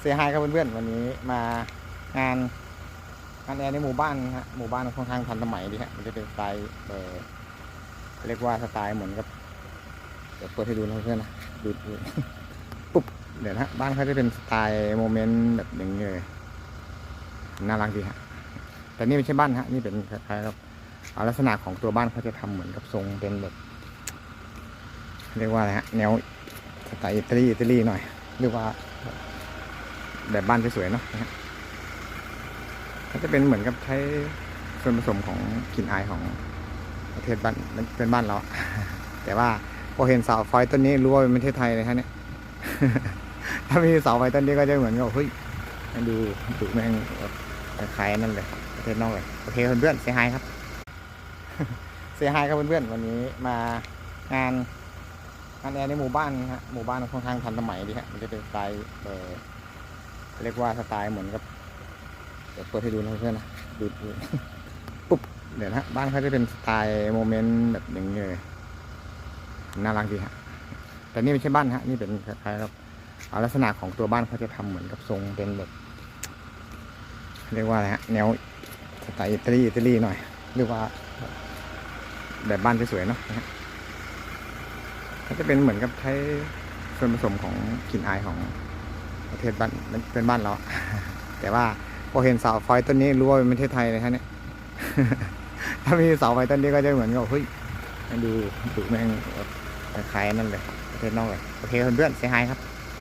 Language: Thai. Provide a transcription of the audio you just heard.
เสียหายครับเพื่อนๆวันนี้มางานงานแอร์ในหมู่บ้านนะฮะหมู่บ้านค่อนข้างทันสมัยดีฮะมันจะเป็นสไตล์เออเรียกว่าสไตล์เหมือนกับเดี๋ยวเปิดให้ดูนะเพื่อนๆนะดูดูปุ๊บเดี๋ยวนะบ้านเขาจะเป็นสไตล์โมเมนต์แบบอย่างนี้เลยน่ารักดีฮะแต่นี่ไม่ใช่บ้านฮะนี่เป็นคล้ายๆกับลักษณะของตัวบ้านเขาจะทำเหมือนกับทรงเป็นแบบเรียกว่าอะไรฮะแนวสไตล์อิตาลีอิตาลีหน่อย เรียกว่า แบบบ้านสวยๆเนาะนะฮะก็จะเป็นเหมือนกับใช้ส่วนผสมของกลิ่นอายของประเทศบ้านเป็นบ้านเรา แต่ว่าพอเห็นเสาไฟต้นนี้รู้ว่าเป็นประเทศไทยเลยฮะเนี่ยถ้ามีเสาไฟต้นนี้ก็จะเหมือนกับเฮ้ยดูดูแม่งคล้ายนั่นเลยประเทศนอกเลยโอเคเพื่อนเสียหายครับเสียหายครับเพื่อนๆวันนี้มางานงานแอร์ในหมู่บ้านนะฮะหมู่บ้านค่อนข้างทันสมัยดีฮะมันจะเป็นสไตล์ เรียกว่าสไตล์เหมือนกับเดี๋ยวเปิดให้ดูนะเพื่อนนะดูดูปุ๊บเดี๋ยวนะบ้านเขาจะเป็นสไตล์โมเมนต์แบบอย่างนี้เลยน่ารักดีฮะแต่นี่ไม่ใช่บ้านฮะนี่เป็นคล้ายๆกับเอาลักษณะของตัวบ้านเขาจะทำเหมือนกับทรงเป็นแบบเรียกว่าอะไรฮะแนวสไตล์อิตาลีอิตาลีหน่อยเรียกว่าแบบบ้านสวยๆเนาะนะฮะก็จะเป็นเหมือนกับใช้ส่วนผสมของกลิ่นอายของ ประเทศบ้านเป็นบ้านเรา แต่ว่าพอเห็นเสาไฟต้นนี้รู้ว่าเป็นประเทศไทยเลยฮะเนี่ยถ้ามีเสาไฟต้นนี้ก็จะเหมือนกับเฮ้ยดูดูแม่งคล้ายนั่นเลยประเทศนอกเลยโอเคเพื่อนๆเสียหายครับ